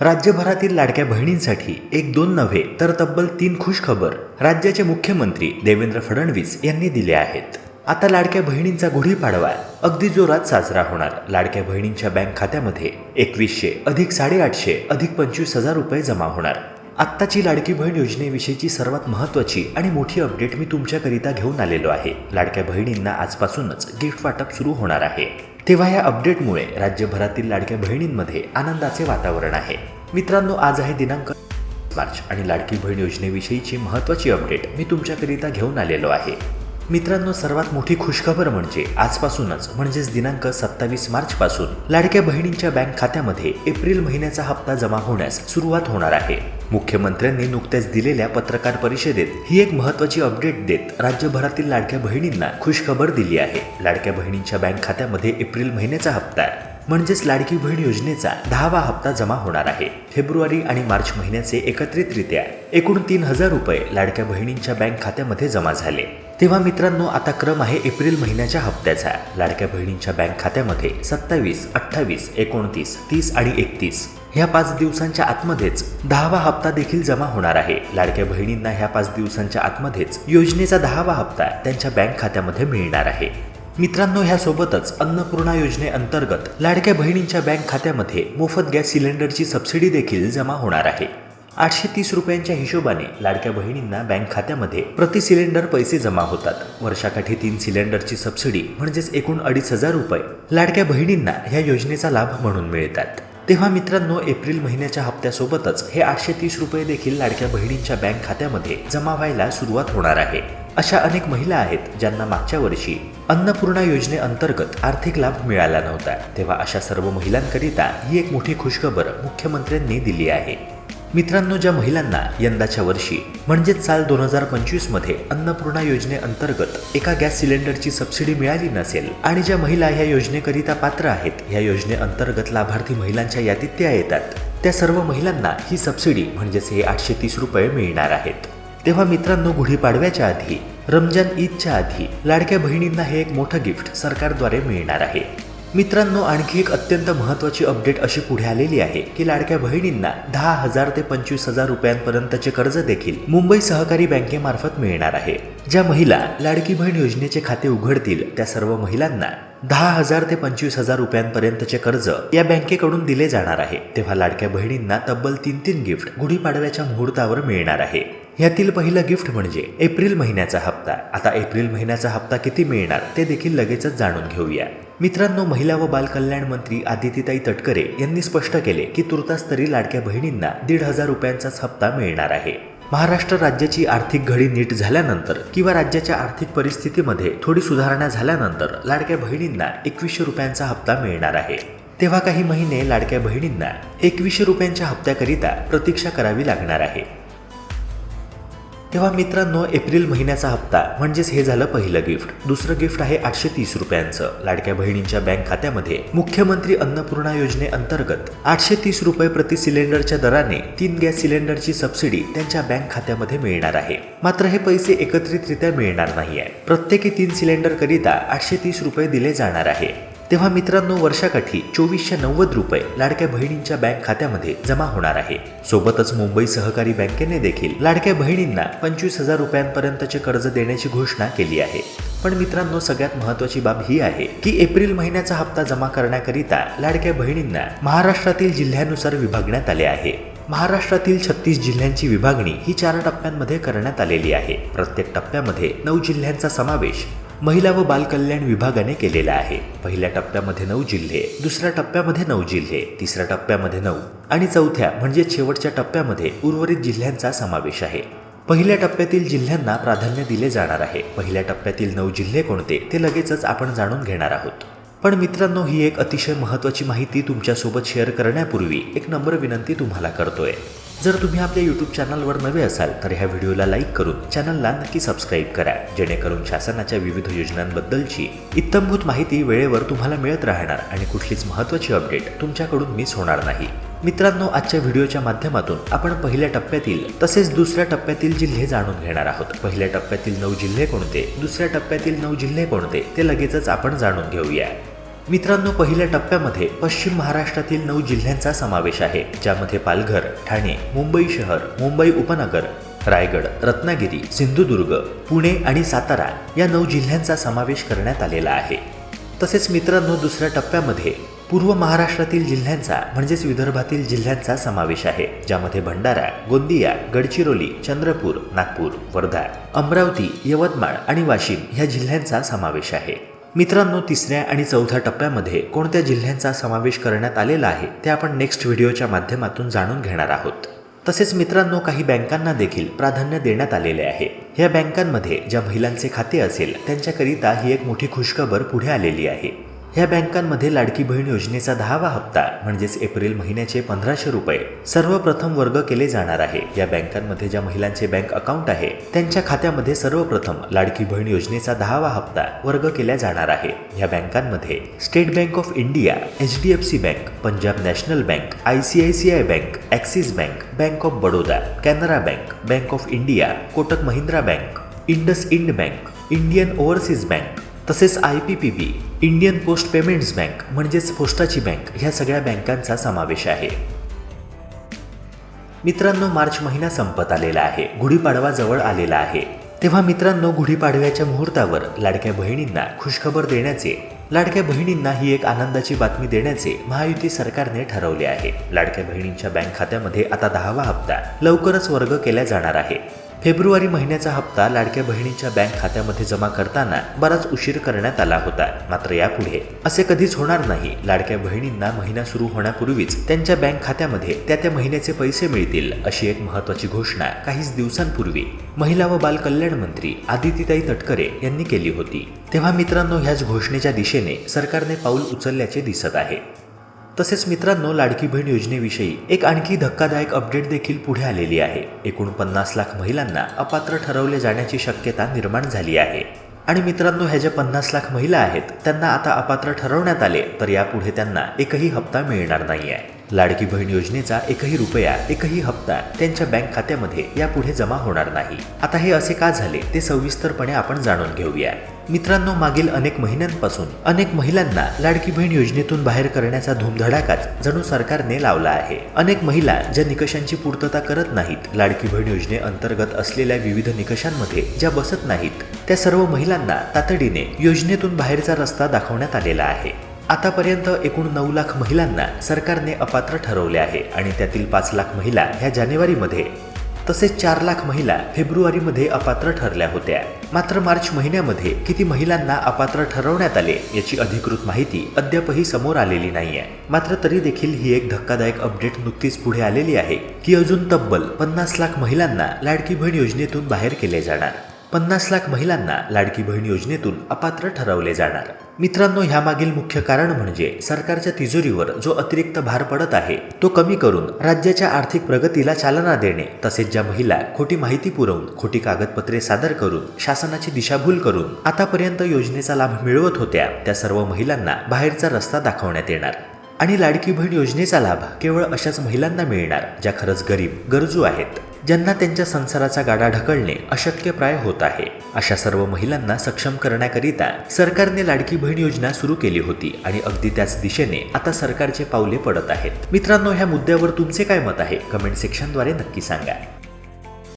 राज्यभरातील लाडक्या बहिणींसाठी एक दोन नव्हे तर तब्बल तीन खुश खबर राज्याचे मुख्यमंत्री देवेंद्र फडणवीस यांनी दिले आहेत. आता लाडक्या बहिणींचा गुढीपाडवा अगदी जोरात साजरा होणार. लाडक्या बहिणींच्या बँक खात्यामध्ये एकवीसशे अधिक साडेआठशे अधिक पंचवीस हजार रुपये जमा होणार. आत्ताची लाडकी बहीण योजनेविषयीची सर्वात महत्त्वाची आणि मोठी अपडेट मी तुमच्याकरिता घेऊन आलेलो आहे. लाडक्या बहिणींना आजपासूनच गिफ्ट वाटप सुरू होणार आहे. तेव्हा या अपडेटमुळे राज्यभरातील लाडक्या बहिणींमध्ये आनंदाचे वातावरण आहे. मित्रांनो आज आहे दिनांक मार्च आणि लाडकी बहीण योजनेविषयीची महत्त्वाची अपडेट मी तुमच्याकरिता घेऊन आलेलो आहे. मित्रांनो सर्वात मोठी खुशखबर म्हणजे आजपासूनच म्हणजेच दिनांक सत्तावीस मार्चपासून लाडक्या बहिणींच्या बँक खात्यामध्ये एप्रिल महिन्याचा हप्ता जमा होण्यास सुरुवात होणार आहे. मुख्यमंत्र्यांनी नुकत्याच दिलेल्या पत्रकार परिषदेत ही एक महत्त्वाची अपडेट देत राज्यभरातील लाडक्या बहिणींना खुशखबर दिली आहे. लाडक्या बहिणींच्या बँक खात्यामध्ये एप्रिल महिन्याचा हप्ता म्हणजेच लाडकी बहीण योजनेचा दहावा हप्ता जमा होणार आहे. फेब्रुवारी आणि मार्च महिन्याचे एकत्रितरित्या एकूण तीन हजार रुपये लाडक्या बहिणींच्या बँक खात्यामध्ये जमा झाले. तेव्हा मित्रांनो आता क्रम आहे एप्रिल महिन्याच्या हप्त्याचा. लाडक्या बहिणींच्या बँक खात्यामध्ये सत्तावीस अठ्ठावीस एकोणतीस तीस आणि एकतीस ह्या पाच दिवसांच्या आतमध्येच दहावा हप्ता देखील जमा होणार आहे. लाडक्या बहिणींना ह्या पाच दिवसांच्या आतमध्येच योजनेचा दहावा हप्ता त्यांच्या बँक खात्यामध्ये मिळणार आहे. मित्रांनो ह्यासोबतच अन्नपूर्णा योजनेअंतर्गत लाडक्या बहिणींच्या बँक खात्यामध्ये मोफत गॅस सिलेंडरची सबसिडी देखील जमा होणार आहे. आठशे तीस रुपयांच्या हिशोबाने लाडक्या बहिणींना बँक खात्यामध्ये प्रति सिलेंडर पैसे जमा होतात. वर्षाकाठी तीन सिलेंडरची सबसिडी म्हणजेच एकूण अडीच हजार रुपये लाडक्या बहिणींना ह्या योजनेचा लाभ म्हणून मिळतात. तेव्हा मित्रांनो एप्रिल महिन्याच्या हप्त्यासोबतच हे आठशे तीस रुपये देखील लाडक्या बहिणींच्या बँक खात्यामध्ये जमा व्हायला सुरुवात होणार आहे. अशा अनेक महिला आहेत ज्यांना मागच्या वर्षी अन्नपूर्णा योजनेअंतर्गत आर्थिक लाभ मिळाला नव्हता. तेव्हा अशा सर्व महिलांकरिता ही एक मोठी खुशखबर मुख्यमंत्र्यांनी दिली आहे. मित्रांनो ज्या महिलांना यंदाच्या वर्षी म्हणजेच साल दोन हजार पंचवीसमध्ये अन्नपूर्णा योजनेअंतर्गत एका गॅस सिलेंडरची सबसिडी मिळाली नसेल आणि ज्या महिला ह्या योजनेकरिता पात्र आहेत ह्या योजनेअंतर्गत लाभार्थी महिलांच्या यादीत त्या येतात. त्या सर्व महिलांना ही सबसिडी म्हणजेच हे आठशे तीस रुपये मिळणार आहेत. तेव्हा मित्रांनो गुढीपाडव्याच्या आधी रमजान ईदच्या आधी लाडक्या बहिणींना हे एक मोठं गिफ्ट सरकारद्वारे मिळणार आहे. मित्रांनो आणखी एक अत्यंत महत्त्वाची अपडेट अशी पुढे आलेली आहे की लाडक्या बहिणींना दहा हजार ते पंचवीस हजार रुपयांपर्यंतचे कर्ज देखील मुंबई सहकारी बँकेमार्फत मिळणार आहे. ज्या महिला लाडकी बहीण योजनेचे खाते उघडतील त्या सर्व महिलांना दहा हजार ते पंचवीस हजार रुपयांपर्यंतचे कर्ज या बँकेकडून दिले जाणार आहे. तेव्हा लाडक्या बहिणींना तब्बल तीन तीन गिफ्ट गुढीपाडव्याच्या मुहूर्तावर मिळणार आहे. यातील पहिलं गिफ्ट म्हणजे एप्रिल महिन्याचा हप्ता. आता एप्रिल महिन्याचा हप्ता किती मिळणार ते देखील लगेचच जाणून घेऊया. मित्रांनो महिला व बालकल्याण मंत्री आदितीताई तटकरे यांनी स्पष्ट केले की तुर्तास तरी लाडक्या बहिणींना दीड हजार रुपयांचाच हप्ता मिळणार आहे. महाराष्ट्र राज्याची आर्थिक घडी नीट झाल्यानंतर किंवा राज्याच्या आर्थिक परिस्थितीमध्ये थोडी सुधारणा झाल्यानंतर लाडक्या बहिणींना एकवीसशे रुपयांचा हप्ता मिळणार आहे. तेव्हा काही महिने लाडक्या बहिणींना एकवीसशे रुपयांच्या हप्त्याकरिता प्रतीक्षा करावी लागणार आहे. तेव्हा मित्रांनो एप्रिल महिन्याचा हप्ता म्हणजेच हे झालं पहिलं गिफ्ट. दुसरं गिफ्ट आहे आठशे तीस रुपयांचं. लाडक्या बहिणींच्या बँक खात्यामध्ये. मुख्यमंत्री अन्नपूर्णा योजनेअंतर्गत आठशे तीस रुपये प्रति सिलेंडरच्या दराने तीन गॅस सिलेंडरची सबसिडी त्यांच्या बँक खात्यामध्ये मिळणार आहे. मात्र हे पैसे एकत्रितरित्या मिळणार नाहीये. प्रत्येकी तीन सिलेंडर करिता आठशे तीस रुपये दिले जाणार आहे. तेव्हा मित्रांनो वर्षाकाठी चोवीसशे नव्वद रुपये लाडक्या बहिणींच्या बँक खात्यामध्ये जमा होणार आहे. सोबतच मुंबई सहकारी बँकेने देखील लाडक्या बहिणींना पंचवीस हजार रुपयांपर्यंतचे कर्ज देण्याची घोषणा केली आहे. पण मित्रांनो सगळ्यात महत्वाची बाब ही आहे की एप्रिल महिन्याचा हप्ता जमा करण्याकरिता लाडक्या बहिणींना महाराष्ट्रातील जिल्ह्यानुसार विभागण्यात आले आहे. महाराष्ट्रातील छत्तीस जिल्ह्यांची विभागणी ही चार टप्प्यांमध्ये करण्यात आलेली आहे. प्रत्येक टप्प्यामध्ये नऊ जिल्ह्यांचा समावेश महिला व बालकल्याण विभागाने केलेला आहे. पहिल्या टप्प्यामध्ये नऊ जिल्हे दुसऱ्या टप्प्यामध्ये नऊ जिल्हे तिसऱ्या टप्प्यामध्ये नऊ आणि चौथ्या म्हणजे शेवटच्या टप्प्यामध्ये उर्वरित जिल्ह्यांचा समावेश आहे. पहिल्या टप्प्यातील जिल्ह्यांना प्राधान्य दिले जाणार आहे. पहिल्या टप्प्यातील नऊ जिल्हे कोणते ते लगेचच आपण जाणून घेणार आहोत. पण मित्रांनो ही एक अतिशय महत्त्वाची माहिती तुमच्यासोबत शेअर करण्यापूर्वी एक नम्र विनंती तुम्हाला करतोय. जर तुम्ही आपल्या यूट्यूब चॅनलवर नवे असाल तर ह्या व्हिडिओला लाईक करून चॅनलला नक्की सबस्क्राईब करा. जेणेकरून शासनाच्या विविध योजनांबद्दलची इत्तमभूत माहिती वेळेवर तुम्हाला मिळत राहणार आणि कुठलीच महत्त्वाची अपडेट तुमच्याकडून मिस होणार नाही. मित्रांनो आजच्या व्हिडिओच्या माध्यमातून आपण पहिल्या टप्प्यातील तसेच दुसऱ्या टप्प्यातील जिल्हे जाणून घेणार आहोत. पहिल्या टप्प्यातील नऊ जिल्हे कोणते दुसऱ्या टप्प्यातील नऊ जिल्हे कोणते ते लगेचच आपण जाणून घेऊया. मित्रांनो पहिल्या टप्प्यामध्ये पश्चिम महाराष्ट्रातील नऊ जिल्ह्यांचा समावेश आहे ज्यामध्ये पालघर ठाणे मुंबई शहर मुंबई उपनगर रायगड रत्नागिरी सिंधुदुर्ग पुणे आणि सातारा या नऊ जिल्ह्यांचा समावेश करण्यात आलेला आहे. तसेच मित्रांनो दुसऱ्या टप्प्यामध्ये पूर्व महाराष्ट्रातील जिल्ह्यांचा म्हणजेच विदर्भातील जिल्ह्यांचा समावेश आहे ज्यामध्ये भंडारा गोंदिया गडचिरोली चंद्रपूर नागपूर वर्धा अमरावती यवतमाळ आणि वाशिम ह्या जिल्ह्यांचा समावेश आहे. मित्रांनो तिसऱ्या आणि चौथ्या टप्प्यामध्ये कोणत्या जिल्ह्यांचा समावेश करण्यात आलेला आहे ते आपण नेक्स्ट व्हिडिओच्या माध्यमातून जाणून घेणार आहोत. तसेच मित्रांनो काही बँकांना देखील प्राधान्य देण्यात आलेले आहे. या बँकांमध्ये ज्या महिलांचे खाते असेल त्यांच्याकरिता ही एक मोठी खुशखबर पुढे आलेली आहे. ह्या बँकांमध्ये लाडकी बहीण योजनेचा दहावा हप्ता म्हणजेच एप्रिल महिन्याचे पंधराशे रुपये सर्वप्रथम वर्ग केले जाणार आहे. या बँकांमध्ये ज्या महिलांचे बँक अकाउंट आहे त्यांच्या खात्यामध्ये सर्वप्रथम लाडकी बहीण योजनेचा दहावा हप्ता वर्ग केला जाणार आहे. या बँकांमध्ये State Bank of India H D F C Bank Punjab National Bank I C I C I Bank Axis Bank Bank of Baroda Canara Bank Bank of India Kotak Mahindra Bank IndusInd Bank Indian Overseas Bank तसेच I P P B Indian Post Payments Bank म्हणजेच पोस्टाची bank ह्या सगळ्या बँकांचा समावेश आहे. मित्रांनो मार्च महिना संपत आलेला आहे. गुढीपाडवा जवळ आलेला आहे. तेव्हा मित्रांनो गुढीपाडव्याच्या मुहूर्तावर लाडक्या बहिणींना खुशखबर देण्याचे लाडक्या बहिणींना ही एक आनंदाची बातमी देण्याचे महायुती सरकारने ठरवले आहे. लाडक्या बहिणींच्या बँक खात्यामध्ये आता दहावा हप्ता लवकरच वर्ग केला जाणार आहे. फेब्रुवारी महिन्याचा हप्ता लाडक्या बहिणींच्या बँक खात्यामध्ये जमा करताना बराच उशीर करण्यात आला होता. मात्र यापुढे असे कधीच होणार नाही. लाडक्या बहिणींना महिना सुरू होण्यापूर्वीच त्यांच्या बँक खात्यामध्ये त्या त्या महिन्याचे पैसे मिळतील अशी एक महत्वाची घोषणा काहीच दिवसांपूर्वी महिला व बाल कल्याण मंत्री आदितीताई तटकरे यांनी केली होती. तेव्हा मित्रांनो ह्याच घोषणेच्या दिशेने सरकारने पाऊल उचलल्याचे दिसत आहे. तसेच मित्रांनो लाडकी बहीण योजनेविषयी एक आणखी धक्कादायक अपडेट देखील पुढे आलेली आहे. एकूण पन्नास लाख महिलांना अपात्र ठरवले जाण्याची शक्यता निर्माण झाली आहे. आणि मित्रांनो ह्या ज्या पन्नास लाख महिला आहेत त्यांना आता अपात्र ठरवण्यात आले तर यापुढे त्यांना एकही हप्ता मिळणार नाही आहे लाडकी बहीण योजनेचा एकही रुपया एकही हप्ता त्यांच्या बँक खात्यामध्ये यापुढे जमा होणार नाही. आता हे असे का झाले ते सविस्तरपणे आपण जाणून घेऊया. मित्रांनो मागील अनेक महिन्यांपासून अनेक महिलांना लाडकी बहीण योजनेतून बाहेर करण्याचा धूमधडाकाच जणू सरकारने लावला आहे. अनेक महिला ज्या निकषांची पूर्तता करत नाहीत लाडकी बहीण योजनेअंतर्गत असलेल्या विविध निकषांमध्ये ज्या बसत नाहीत त्या सर्व महिलांना तातडीने योजनेतून बाहेरचा रस्ता दाखवण्यात आलेला आहे. आतापर्यंत एकूण नऊ लाख महिलांना सरकारने अपात्र ठरवले आहे आणि त्यातील पाच लाख महिला ह्या जानेवारीमध्ये तसेच चार लाख महिला फेब्रुवारीमध्ये अपात्र ठरल्या होत्या. मात्र मार्च महिन्यामध्ये किती महिलांना अपात्र ठरवण्यात आले याची अधिकृत माहिती अद्यापही समोर आलेली नाहीये. मात्र तरी देखील ही एक धक्कादायक अपडेट नुकतीच पुढे आलेली आहे की अजून तब्बल पन्नास लाख महिलांना लाडकी बहीण योजनेतून बाहेर केले जाणार. पन्नास लाख महिलांना लाडकी बहीण योजनेतून अपात्र ठरवले जाणार. मित्रांनो ह्यामागील मुख्य कारण म्हणजे सरकारच्या तिजोरीवर जो अतिरिक्त भार पडत आहे तो कमी करून राज्याच्या आर्थिक प्रगतीला चालना देणे तसेच ज्या महिला खोटी माहिती पुरवून खोटी कागदपत्रे सादर करून शासनाची दिशाभूल करून आतापर्यंत योजनेचा लाभ मिळवत होत्या त्या सर्व महिलांना बाहेरचा रस्ता दाखवण्यात येणार. आणि लाडकी बहीण योजनेचा लाभ केवळ अशाच महिलांना मिळणार ज्या खरंच गरीब गरजू आहेत. ज्यांना त्यांच्या संसाराचा गाडा ढकलणे अशक्यप्राय होत आहे. अशा सर्व महिलांना सक्षम करण्याकरिता सरकारने लाडकी बहीण योजना सुरू केली होती आणि अगदी त्याच दिशेने आता सरकारचे पावले पडत आहेत. मित्रांनो ह्या मुद्द्यावर तुमचे काय मत आहे? कमेंट सेक्शनद्वारे नक्की सांगा.